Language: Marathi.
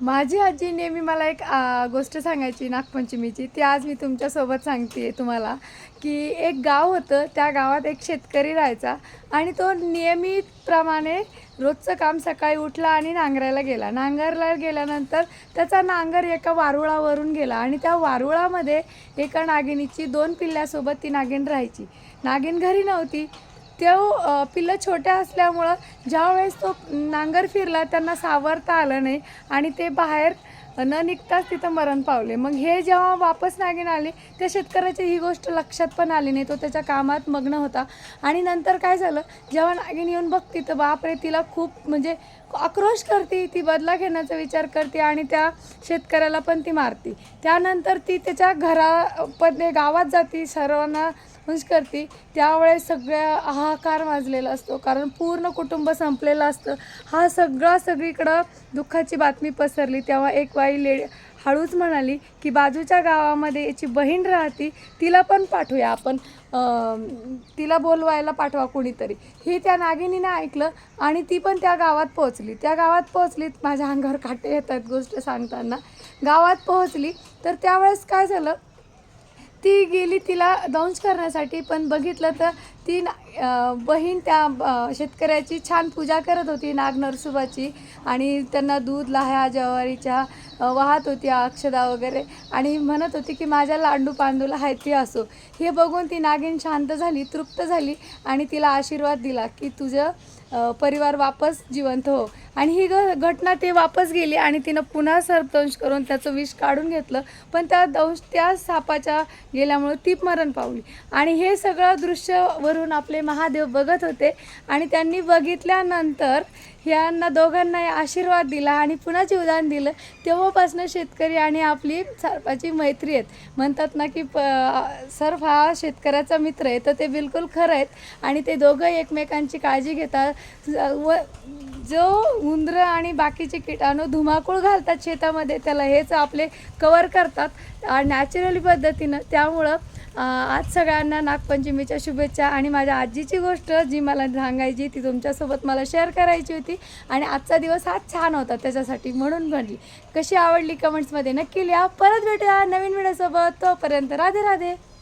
माझी आजी नेहमी मला एक गोष्ट सांगायची नागपंचमीची. ती आज मी तुमच्यासोबत सांगते तुम्हाला की एक गाव होतं त्या गावात एक शेतकरी राहायचा आणि तो नियमितप्रमाणे रोजचं काम सकाळी उठला आणि नांगरायला गेला. नांगरला गेल्यानंतर त्याचा नांगर एका वारुळावरून गेला आणि त्या वारुळामध्ये एका नागिनीची दोन पिल्ल्यासोबत ती नागिन राहायची. नागिन घरी नव्हती तो पिल्लं छोट्या असल्यामुळं ज्यावेळेस तो नांगर फिरला त्यांना सावरता आलं नाही आणि ते बाहेर न निघताच तिथं मरण पावले. मग हे जेव्हा वापस नागिन आले त्या शेतकऱ्याची ही गोष्ट लक्षात पण आली नाही. तो त्याच्या कामात मग्न होता. आणि नंतर काय झालं जेव्हा नागिन येऊन बघते तर बापरे तिला खूप म्हणजे आक्रोश करते ती बदला घेण्याचा विचार करते आणि त्या शेतकऱ्याला पण ती मारते. त्यानंतर ती त्याच्या घरामध्ये गावात जाते सर्वांना म्हणजे करते त्यावेळेस सगळ्या हाहाकार वाजलेला असतो. कारण पूर्ण कुटुंब संपलेलं असतं. हा सगळा सगळीकडं दुःखाची बातमी पसरली. तेव्हा एक बाई ले हळूच म्हणाली की बाजूच्या गावामध्ये याची बहीण राहते तिला पण पाठवूया. आपण तिला बोलवायला पाठवा कुणीतरी. हे त्या नागिनीनं ऐकलं आणि ती पण त्या गावात पोहोचली. त्या गावात पोहोचली माझ्या अंगावर काटे येतात गोष्ट सांगताना. गावात पोहोचली तर त्यावेळेस काय झालं? ती गेली तिला दंश करण्यासाठी पण बघितलं तर ती ना- बहीण त्या शेतकऱ्याची छान पूजा करत होती नाग नरसुबाची आणि त्यांना दूध लाह्या ज्वारीच्या वाहत होती अक्षदा वगैरे. आणि म्हणत होती की माझ्या लांडू पांडूला हायती असो. हे बघून ती नागिन शांत झाली तृप्त झाली. आणि तिला आशीर्वाद दिला की तुझं परिवार वापस जिवंत हो. आणि ही ग घटना ते वापस गेली आणि तिनं पुन्हा सर्पदंश करून त्याचं विष काढून घेतलं. पण त्या दंश त्या सापाच्या गेल्यामुळं ती मरण पावली. आणि हे सगळं दृश्य वरून आपले महादेव बघत होते. आणि त्यांनी बघितल्यानंतर ह्यांना दोघांना आशीर्वाद दिला आणि पुन्हा जीवदान दिलं. तेव्हापासून शेतकरी आणि आपली सर्पाची मैत्री आहेत. म्हणतात ना की प सर्फ हा शेतकऱ्याचा मित्र आहे तर ते बिलकुल खरं आहेत. आणि ते दोघं एकमेकांची काळजी घेतात. व जो उंदरं आणि बाकीचे किटाणू धुमाकूळ घालतात शेतामध्ये त्याला हेच आपले कवर करतात. नॅचरली पद्धतीनं. त्यामुळं आज सगळ्यांना नागपंचमीच्या शुभेच्छा. आणि माझ्या आजीची गोष्ट जी मला सांगायची ती तुमच्यासोबत मला शेअर करायची होती. आणि आजचा दिवस हा छान होता त्याच्यासाठी म्हणून म्हणली. कशी आवडली कमेंट्समध्ये नक्की लिहा. परत भेटूया नवीन व्हिडिओसोबत तोपर्यंत राधे राधे.